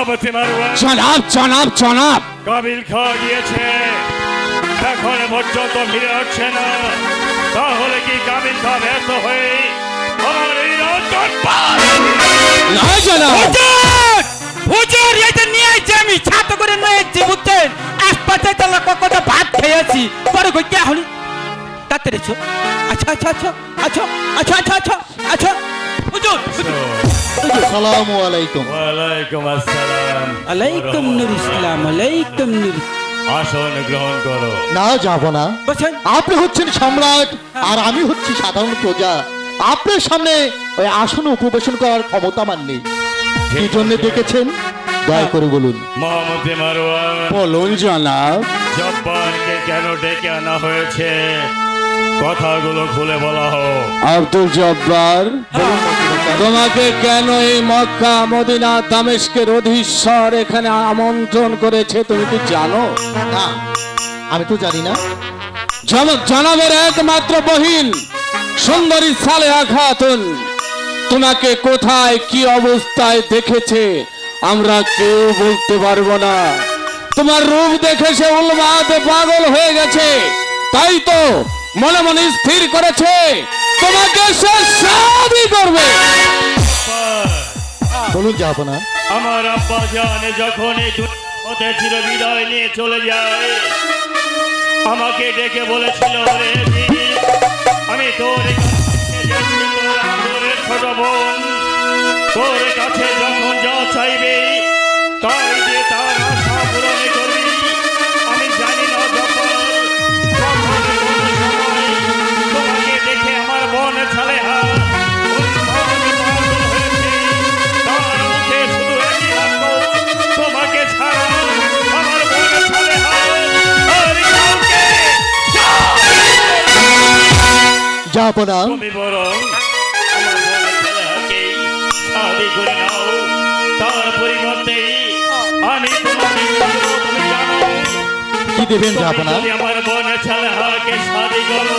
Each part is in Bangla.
Babati Marwan জনাব জনাব জনাব। কাবিল খা গিয়েছে। এখনও পর্যন্ত ফিরে হচ্ছে না। তাহলে কি কাবিল খা ব্যর্থ হয়ে আমার এই রঞ্জন না জনাব। হুজুর! এটা নিয়ে আইছি আমি। ছাত করে নিয়ে আইছি বুঝছেন আশপাশে তো কত ভাত খেয়েছি। পরে গই কে হলি কাতরেছো আচ্ছা আচ্ছা আচ্ছা আচ্ছা আচ্ছা আচ্ছা আচ্ছা।, আচ্ছা। সালামু আলাইকুম। ওয়ালাইকুম আসসালাম। আলাইকুম নুর ইসলাম আলাইকুম নুর আসন গ্রহণ করো। না যাব না। আপনি হচ্ছেন সম্রাট আর আমি হচ্ছি সাধারণ প্রজা। আপনার সামনে ওই আসন উপবেশন করার ক্ষমতা আমার নেই। কি জন্য দেখেছেন দয়া করে বলুন। মহামতী মারওয়ান। বলুন জনাব। জব্বারকে কেন ডেকে আনা হয়েছে? কথাগুলো খুলে বলা হোক। আব্দুল জব্বার তোমাকে কেন এই মক্কা মদিনা দামেস্কের অধীশ্বর এখানে আমন্ত্রণ করেছে তুমি কি জানো? না আমি তো জানি না। জনাবের একমাত্র বহিন সুন্দরী সালেহা খাতুন তোমাকে কোথায় কি অবস্থায় দেখেছে আমরা কেউ বলতে পারব না। তোমার রূপ দেখে সে উন্মাদ পাগল হয়ে গেছে তাই তো মনে মনে স্থির করেছে। তোমাকে সে শাদি করবে। বলুন যাব না আমার আব্বা জানে যখন এই হতে চির বিদায় নিয়ে চলে যায় আমাকে ডেকে বলেছিল রে জি, আমি তোর ছোট বোন তোর কাছে যখন যা চাইবে তাই যে তার আশা পূরণ করবি যাব না। তুমি বরং আমার খেলাকে শাদি করে নাও। তার পরিবর্তে আমি তোমাকে তুমি জানো কি দেবেন যাব না? আমার মনে ছালাকে শাদি করো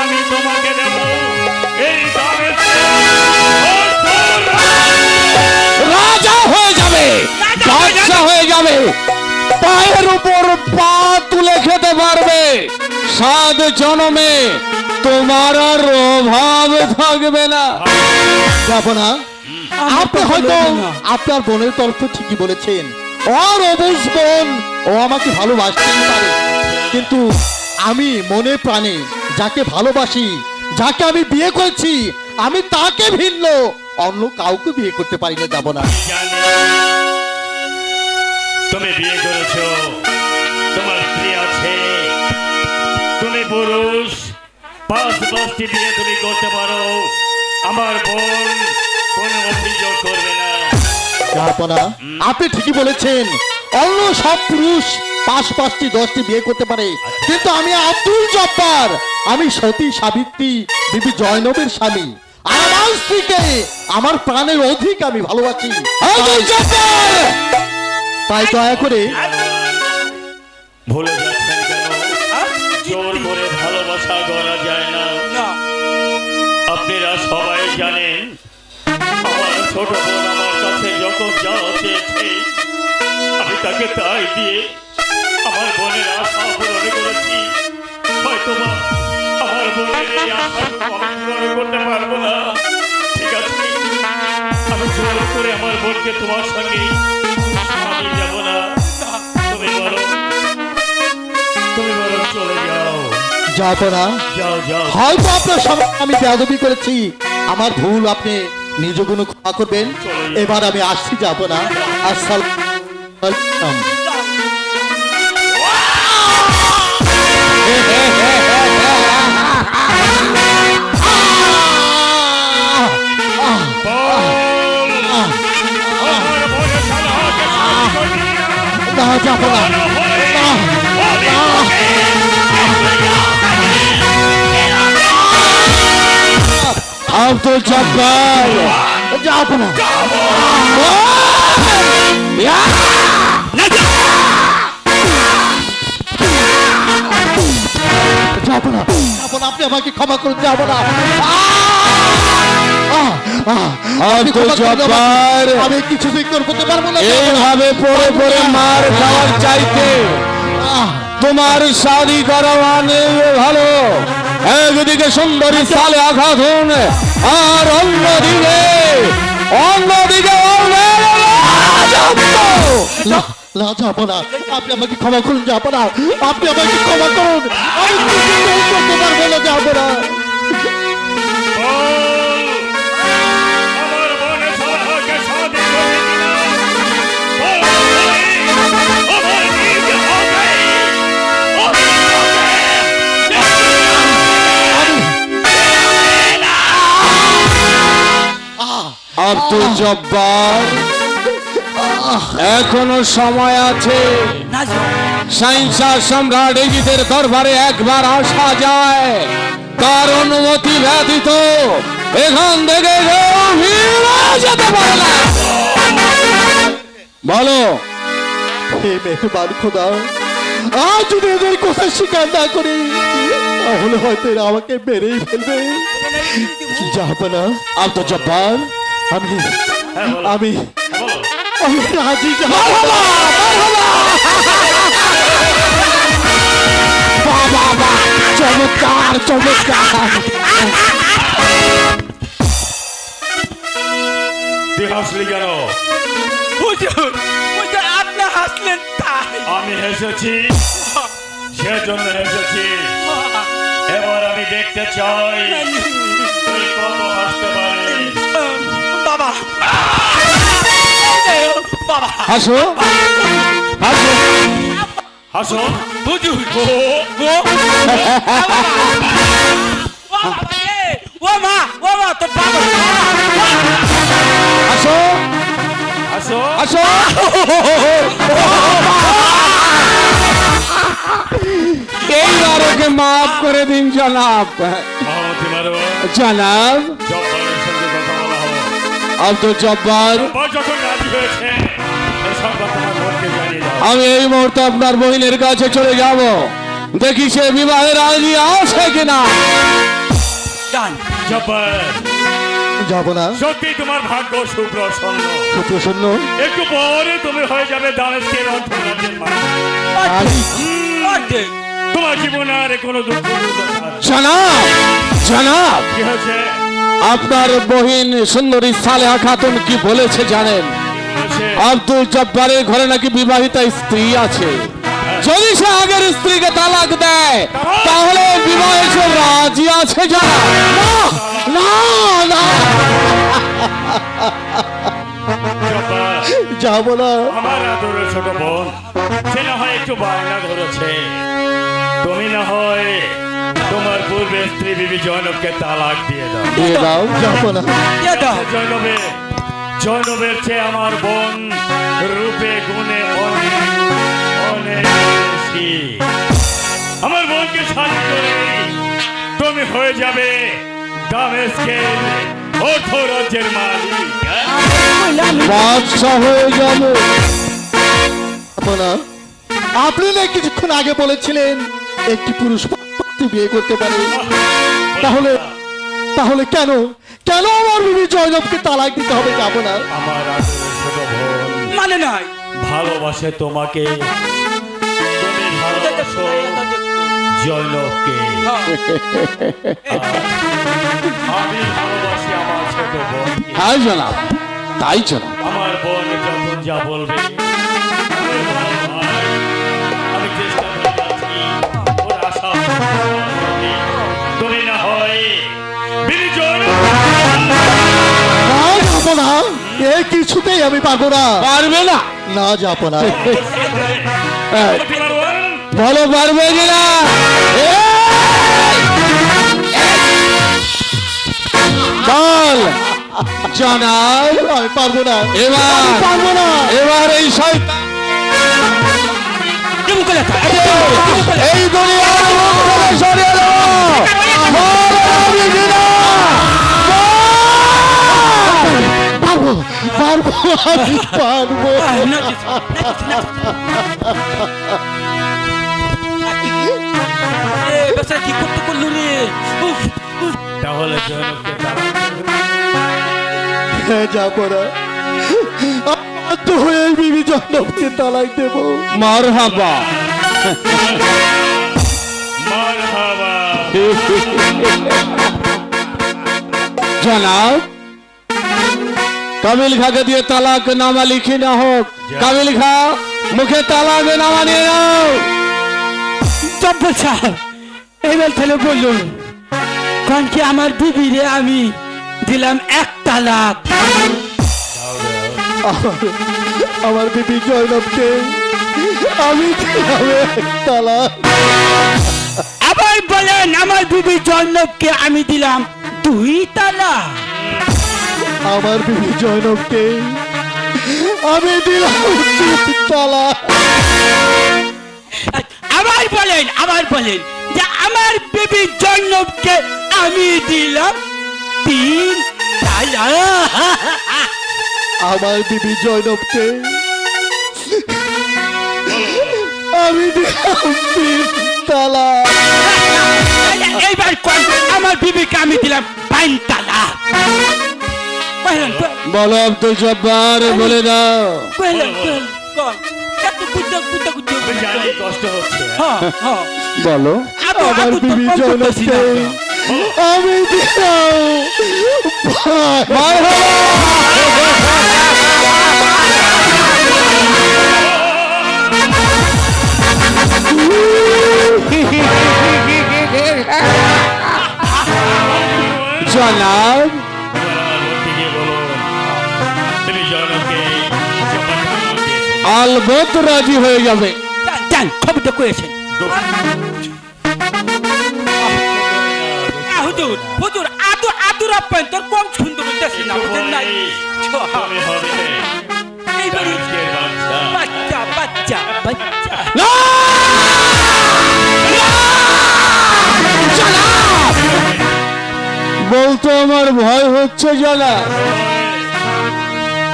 আমি তোমাকে দেব এই দামে রাজা হয়ে যাবে। বাদশা হয়ে যাবে। পায়ের উপর পা তুলে খেতে পারবে। সাত জনমে তোমার আর অভাব থাকবে না। যাব না আপনি হয়তো আপনার বোনের তরফ ঠিকই বলেছেন। ওর অবুজ বোন ও আমাকে ভালোবাসতেই পারে। কিন্তু আমি মনে প্রাণে যাকে ভালোবাসি যাকে আমি বিয়ে করছি আমি তাকে ভিন্ন। অন্য কাউকে বিয়ে করতে পারি না যাব না। তুমি বিয়ে করেছ তোমার স্ত্রী আছে। তুমি পুরুষ পাঁচ পাঁচটি বিয়ে তুমি করতে পারো। আমার বোন কোনো অভিযোগ করবে না। আপনি ঠিকই বলেছেন। অন্য সব পুরুষ পাঁচ পাঁচটি দশটি বিয়ে করতে পারে। কিন্তু আমি আব্দুল জব্বার। আমি সতী সাবিত্রী বিবি জয়নবের স্বামী। আমার স্ত্রীকে আমার প্রাণের অধিক আমি ভালোবাসি। আব্দুল জব্বার! তাই দয়া করে ভুলে যাচ্ছেন জোর করে ভালোবাসা করা যায় না। আপনারা সবাই জানেন আমার ছোট বোন আমার কাছে যখন যা চেয়েছে আমি তাকে তাই দিয়ে আমার বোনের আশা পূরণ করেছি। হয়তো বা আমার বোনের এই আশাটুকু পূরণ করতে পারব না। ঠিক আছে আমি জোর করে আমার বোনকে তোমার সঙ্গে হয়তো আপনার সামনে আমি বেয়াদবি করেছি। আমার ভুল আপনি নিজ গুণ ক্ষমা করবেন। এবার আমি আসছি যাব না। আসসালাম না যাব আব্দুল জব্বার! যাব না যাব না আপনি আমাকে ক্ষমা করুন যাব না আমি কিছুতেই করতে পারব না এইভাবে পড়ে পড়ে মার খাওয়ার চাইতে। তোমার শাদি করা মানে ভালো। একদিকে সুন্দরী সালে আঘাত হন আর অন্যদিকে অন্যদিকে না না যাব না। আপনি আমাকে ক্ষমা করুন যাব না। আপনি আমাকে ক্ষমা করুন। আমি করতে পারব না যাব না। আব্দুল জব্বার। এখনও সময় আছে। সাইন্সা সম্রাট ইজিদের দরবারে একবার আসা যায়। তার অনুমতি ব্যতীত এখান থেকে যেতে পারে না। বলো হে মেহরবান খোদা আজ যদি এদের কথা স্বীকার না করি তাহলে হয়তো এরা আমাকে মেরেই ফেলবে। যাব না আব্দুল জব্বার আমি হ্যাঁ। আমি আমি রাজি চমৎকার চমৎকার। তুই কেন হাসলেন তাই। আমি হেসেছি। সেজন্য হেসেছি। এবার আমি দেখতে চাই তুই কত হাসতে পারিস। বাবা। বাবা। হাসো। হাসো। হাসো। হুজুর ও মা ও মা তোর বাবা। হাসো। হাসো। হাসো। মাফ করে দিন জনাব। জনাব আব্দুল জব্বার। আমি এই মুহূর্তে আপনার বহিনের কাছে চলে যাব। দেখি সে বিবাহে রাজি আছে কিনা। যাব না। সত্যি তোমার ভাগ্য সুপ্রসন্ন। সুপ্রসন্ন? একটু পরে তুমি হয়ে যাবে দামেস্কের তোমার জীবনে আর কোনো দুঃখ জনাব জনাব কি হয়েছে? আপনার বহিন সুন্দরী সালেহা খাতুন কি বলেছে জানেন? আব্দুল জব্বারের ঘরে নাকি বিবাহিতা স্ত্রী আছে। যদি সে আগের স্ত্রীকে তালাক দেয় তাহলে বিবাহে সে রাজি আছে জানা না না যাব না। আমার আদরের ছোট বোন না হয় একটু বায়না ধরেছে। তুমি না হয় তোমার পূর্বে স্ত্রী বিবি জয়নবকে তালাক দিয়ে দাও। দিয়ে দাও। যাব দিয়ে দাও। জয়নবে জয়নবের চেয়ে আমার বোন রূপে গুণে অনেক অনেক বেশি। আমার বোনকে শাদি করে তুমি হয়ে যাবে দামেস্কের অর্থ রাজ্যের মালিক। হ্যাঁ? বাদশাহ হয়ে যাবে। যাব আপনি না কিছুক্ষণ আগে বলেছিলেন একটি পুরুষ বিয়ে করতে পারে। তাহলে তাহলে কেন কেন আমার বিবি জয়নবকে তালাক দিতে হবে যাব না? আমার আদরের ছোট বোন মানে নাই। ভালোবাসে তোমাকে। তুমি ভালোবাসো জয়নবকে। আমি ভালোবাসি আমার ছোট বোনকে হ্যাঁ জনাব তাই জনাব। আমার বোন যখন যা বলবে কিছুতেই আমি পারব না। পারবে না। না যাব না। বলো পারবে কিনা বল। জনাব আমি পারব না। এবার। পারব না। এবার এই শয়তান। এই দুনিয়ার সরিয়ে দাও আমি পারব কি করতে করল রে? উফ, উফ। তাহলে বাধ্য হয়ে বিবি তালাক দেবো। মার হাবা জনাব কামিল খাকে দিয়ে তালাক নামা লিখি না হোক কামিল খা মুখে তালাক নামা নিয়ে নাও জব্বর সাহেব এবার তাহলে বলুন কারণ কি আমার বিবিরে আমি দিলাম এক তালাক আমার বিবি জয়নবকে আমি দিলাম এক তালাক আবার বলেন আমার বিবি জন্মকে আমি দিলাম দুই তালাক আমার বিবি জয়নবকে আমি দিলাম তিন তালাক আবার বলেন আবার বলেন যে আমার বিবি জন্মকে আমি দিলাম তিন তালাক আমার বিবি জয়নবকে আমি দিলাম তিন তালাক এইবার কোন আমার বিবিকে আমি দিলাম পাঁচ তালাক বলেন বলো আব্দুল জব্বার বলে দাও হ্যাঁ হ্যাঁ বলো আমার বিবি না আমি দিলাম জনাব আলবত রাজি হয়ে যাবে। যান, খবরটা করেছেন আহ, হুজুর হুজুর আদু আদুর আপ্যায়ন তোর কম সুন্দর হইতেছে না নাই। বাচ্চা। বাচ্চা! বলতে আমার ভয় হচ্ছে জানা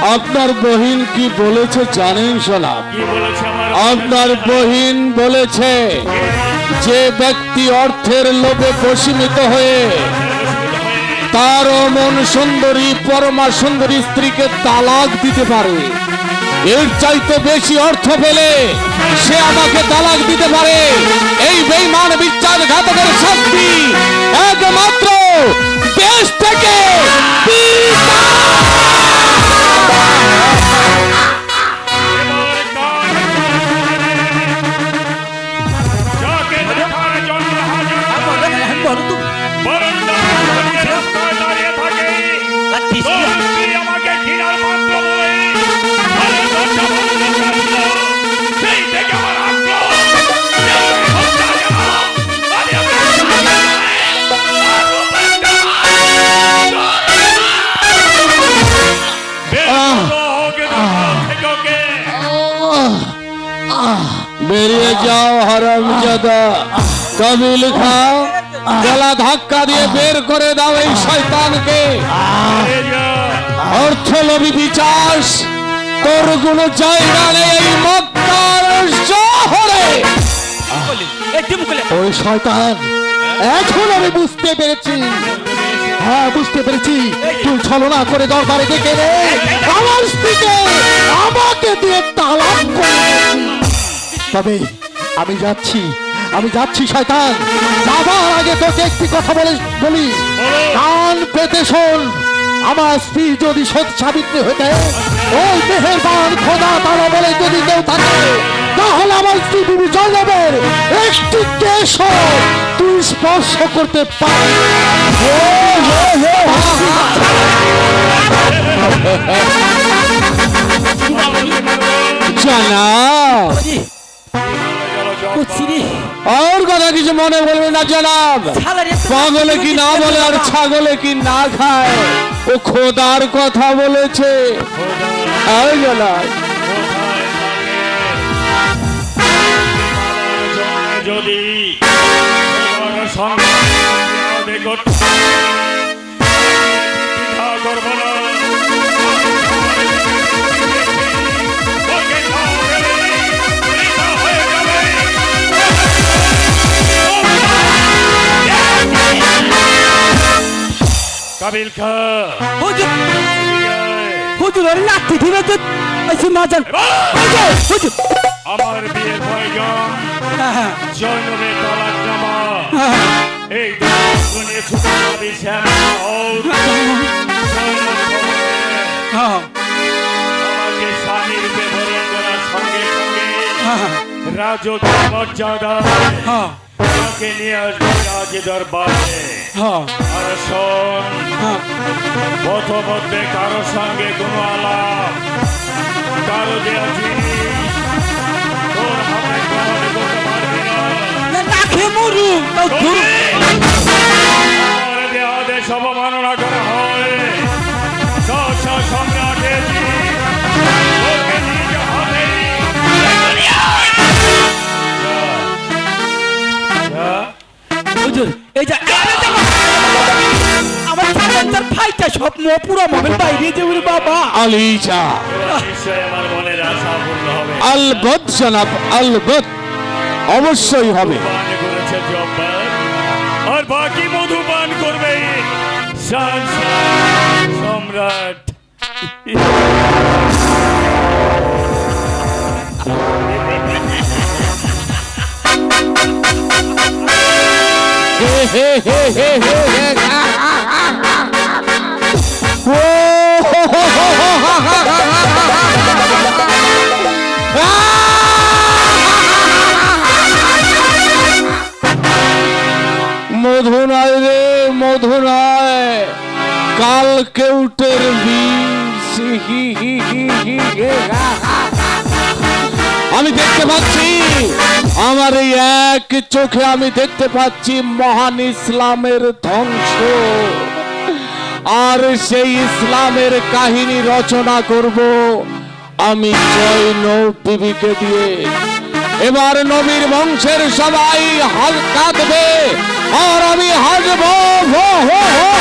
আপনার বহিন কি বলেছে জানেন বলেছে আপনার বহিন বলেছে যে ব্যক্তি অর্থের লোভে বসীমিত হয়ে তার মন সুন্দরী, পরমা সুন্দরী স্ত্রীকে তালাক দিতে পারে। এর চাইতে বেশি অর্থ পেলে সে আমাকে তালাক দিতে পারে। এই বেইমান বিশ্বাসঘাতকের শক্তি একমাত্র দেশ থেকে বিতাড়। কাবিল খাও গলা ধাক্কা দিয়ে বের করে দাও এই শয়তানকে। অর্থ লোভী বিচাস তোর কোনো জায়গা নেই এই ওই শয়তান, এখন আমি বুঝতে পেরেছি। হ্যাঁ বুঝতে পেরেছি। তুই ছলনা করে দরবারে ডেকে রে আমাকে দিয়ে তালাক করে তবে আমি যাচ্ছি। আমি যাচ্ছি শয়তান। যাবার আগে তোকে একটি কথা বলে বলি। কান পেতে শোন। আমার স্ত্রী যদি সৎ সাবিত্রী হতে ওই মেহেরবান খোদা তারা বলে যদি কেউ থাকে তাহলে আমার স্ত্রী বিবি জয়নবের একটি কেশ তুই স্পর্শ করতে পারবি। হে, হে, হে, হা, হা। জানা কুচিরি আর কথা কিছু মনে বলবে না জানাব পাগলে কি না বলে আর ছাগলে কি না খায় ও খোদার কথা বলেছে আর জানাব যদি কাবিল খা হুজুর হুজুর ওর লাঠি ধরে তো এসে মাজান হুজুর আমার বিয়ের জৈনবের তলার জামা হ্যাঁ এই দুটো নিয়ে ছুটে হ্যাঁ আমাকে সঙ্গে সঙ্গে মর্যাদা তাকে নিয়ে আসবে রাজ দরবারে। হ্যাঁ। আর শোন হ্যাঁ। পথমধ্যে কারও সঙ্গে কোনো আলাপ কারও যে জিনিস তোর হাতে গ্রহণ করতে পারবি না। খেয়ে মরু এই যা আমার সালেন্সার ফাইটা সব মো পুরো মোবাইল বাইরে যে ওরে বাবা। আলিজা আমার মনের আশা পূর্ণ হবে। আলবত জনাব আলবত অবশ্যই হবে। আর বাকি মধু পান করবে সম্রাট। মধু নয় রে মধু নয় কাল কেউটের বিষ। আমি দেখতে পাচ্ছি আমার এই এক চোখে আমি দেখতে পাচ্ছি মহান ইসলামের ধ্বংস। আর সেই ইসলামের কাহিনী রচনা করব আমি জৈন বিবিকে দিয়ে। এবার নবীর বংশের সবাই হাল কাঁদবে, আর আমি হাসব হো হো হো।